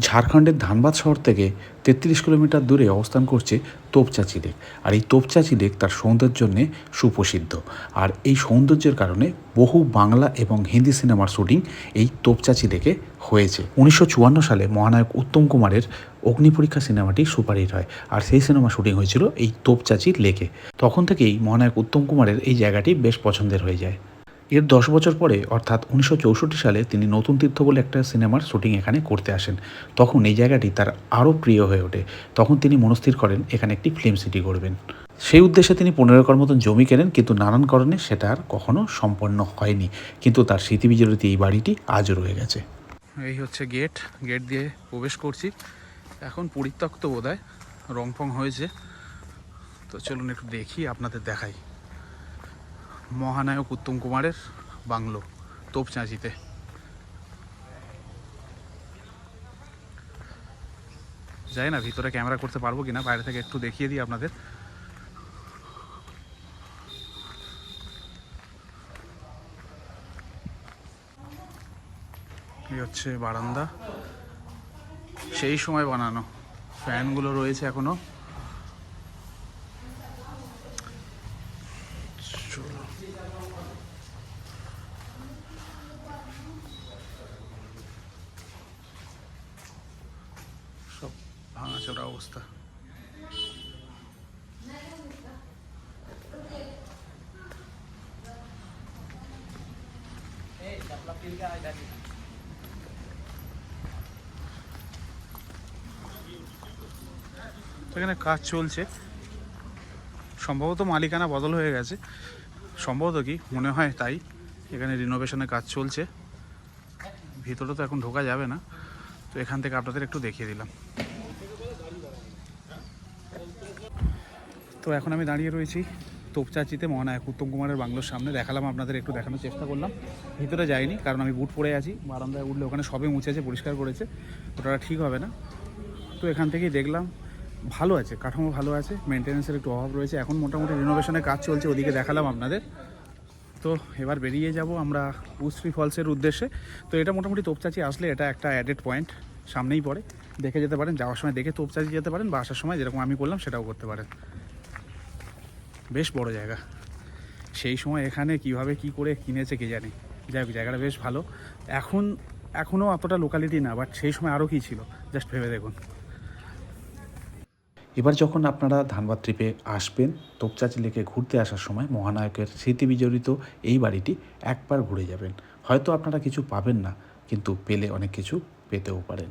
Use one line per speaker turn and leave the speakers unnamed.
ঝাড়খণ্ডের ধানবাদ শহর থেকে তেত্রিশ কিলোমিটার দূরে অবস্থান করছে তোপচাচি লেক। আর এই তোপচাচি লেক তার সৌন্দর্যের জন্যে সুপ্রসিদ্ধ। আর এই সৌন্দর্যের কারণে বহু বাংলা এবং হিন্দি সিনেমার শুটিং এই তোপচাচি লেকে হয়েছে। উনিশশো চুয়ান্ন সালে মহানায়ক উত্তম কুমারের অগ্নিপরীক্ষা সিনেমাটি সুপারহিট হয়। আর সেই সিনেমা শুটিং হয়েছিল এই তোপচাচি লেকে। তখন থেকেই মহানায়ক উত্তম কুমারের এই জায়গাটি বেশ পছন্দের হয়ে যায়। এর দশ বছর পরে, অর্থাৎ উনিশশো চৌষট্টি সালে তিনি নতুন তীর্থ বলে একটা সিনেমার শুটিং এখানে করতে আসেন। তখন এই জায়গাটি তার আরও প্রিয় হয়ে ওঠে। তখন তিনি মনস্থির করেন, এখানে একটি ফিল্ম সিটি করবেন। সেই উদ্দেশ্যে তিনি পনেরো একর মতন জমি কেনেন, কিন্তু নানান কারণে সেটা আর কখনো সম্পন্ন হয়নি। কিন্তু তার স্মৃতি বিজড়িত এই বাড়িটি আজও রয়ে গেছে।
এই হচ্ছে গেট। গেট দিয়ে প্রবেশ করছি। এখন পরিত্যক্ত বোধ হয় রং ফং হয়েছে। তো চলুন একটু দেখি, আপনাদের দেখাই। মহানায়ক উত্তম কুমারের বাংলো তোপচাঁচিতে যাই না, ভিতরে ক্যামেরা করতে পারব কিনা, বাইরে থেকে একটু দেখিয়ে দিই আপনাদের। হচ্ছে বারান্দা। সেই সময় বানানো। ফ্যানগুলো রয়েছে এখনও। চলো। সব ভাঙাচোরা অবস্থা এখানে কাজ চলছে সম্ভবত মালিকানা বদল হয়ে গেছে সম্ভবত কি? মনে হয় তাই। এখানে রিনোভেশনের কাজ চলছে। ভিতরে তো এখন ঢোকা যাবে না। তো এখান থেকে আপনাদের একটু দেখিয়ে দিলাম। তো এখন আমি দাঁড়িয়ে রয়েছি তোপচাচিতে মহানায়ক উত্তম কুমারের বাংলোর সামনে। দেখালাম আপনাদের, একটু দেখানোর চেষ্টা করলাম। ভিতরে যাইনি, কারণ আমি বুট পরে আছি। বারান্দায় উঠলে ওখানে সবে মুছেছে, পরিষ্কার করেছে। ওটা ঠিক হবে না। তো এখান থেকেই দেখলাম ভালো আছে, কাঠামো ভালো আছে মেনটেন্যান্সের একটু অভাব রয়েছে। এখন মোটামুটি রিনোভেশনের কাজ চলছে, ওদিকে দেখালাম আপনাদের। তো এবার বেরিয়ে যাব আমরা উশ্রী ফলসের উদ্দেশ্যে। তো এটা মোটামুটি তোপচাচি আসলে এটা একটা অ্যাডেড পয়েন্ট সামনেই পড়ে। দেখে যেতে পারেন, যাওয়ার সময় দেখে তোপচাচি যেতে পারেন, বা আসার সময় যেরকম আমি করলাম সেটাও করতে পারেন। বেশ বড় জায়গা। সেই সময় এখানে কীভাবে কি করে কিনেছে কে জানে। যাই হোক, জায়গাটা বেশ ভালো। এখন, এখনও অতটা লোকালিটি না বাট সেই সময় আরও কী ছিল? জাস্ট ভেবে দেখুন।
এবার যখন আপনারা ধানবাদ ট্রিপে আসবেন, তোপচাচি লেকে ঘুরতে আসার সময় মহানায়কের স্মৃতি বিজড়িত এই বাড়িটি একবার ঘুরে যাবেন। হয়তো আপনারা কিছু পাবেন না, কিন্তু পেলে অনেক কিছু পেতেও পারেন।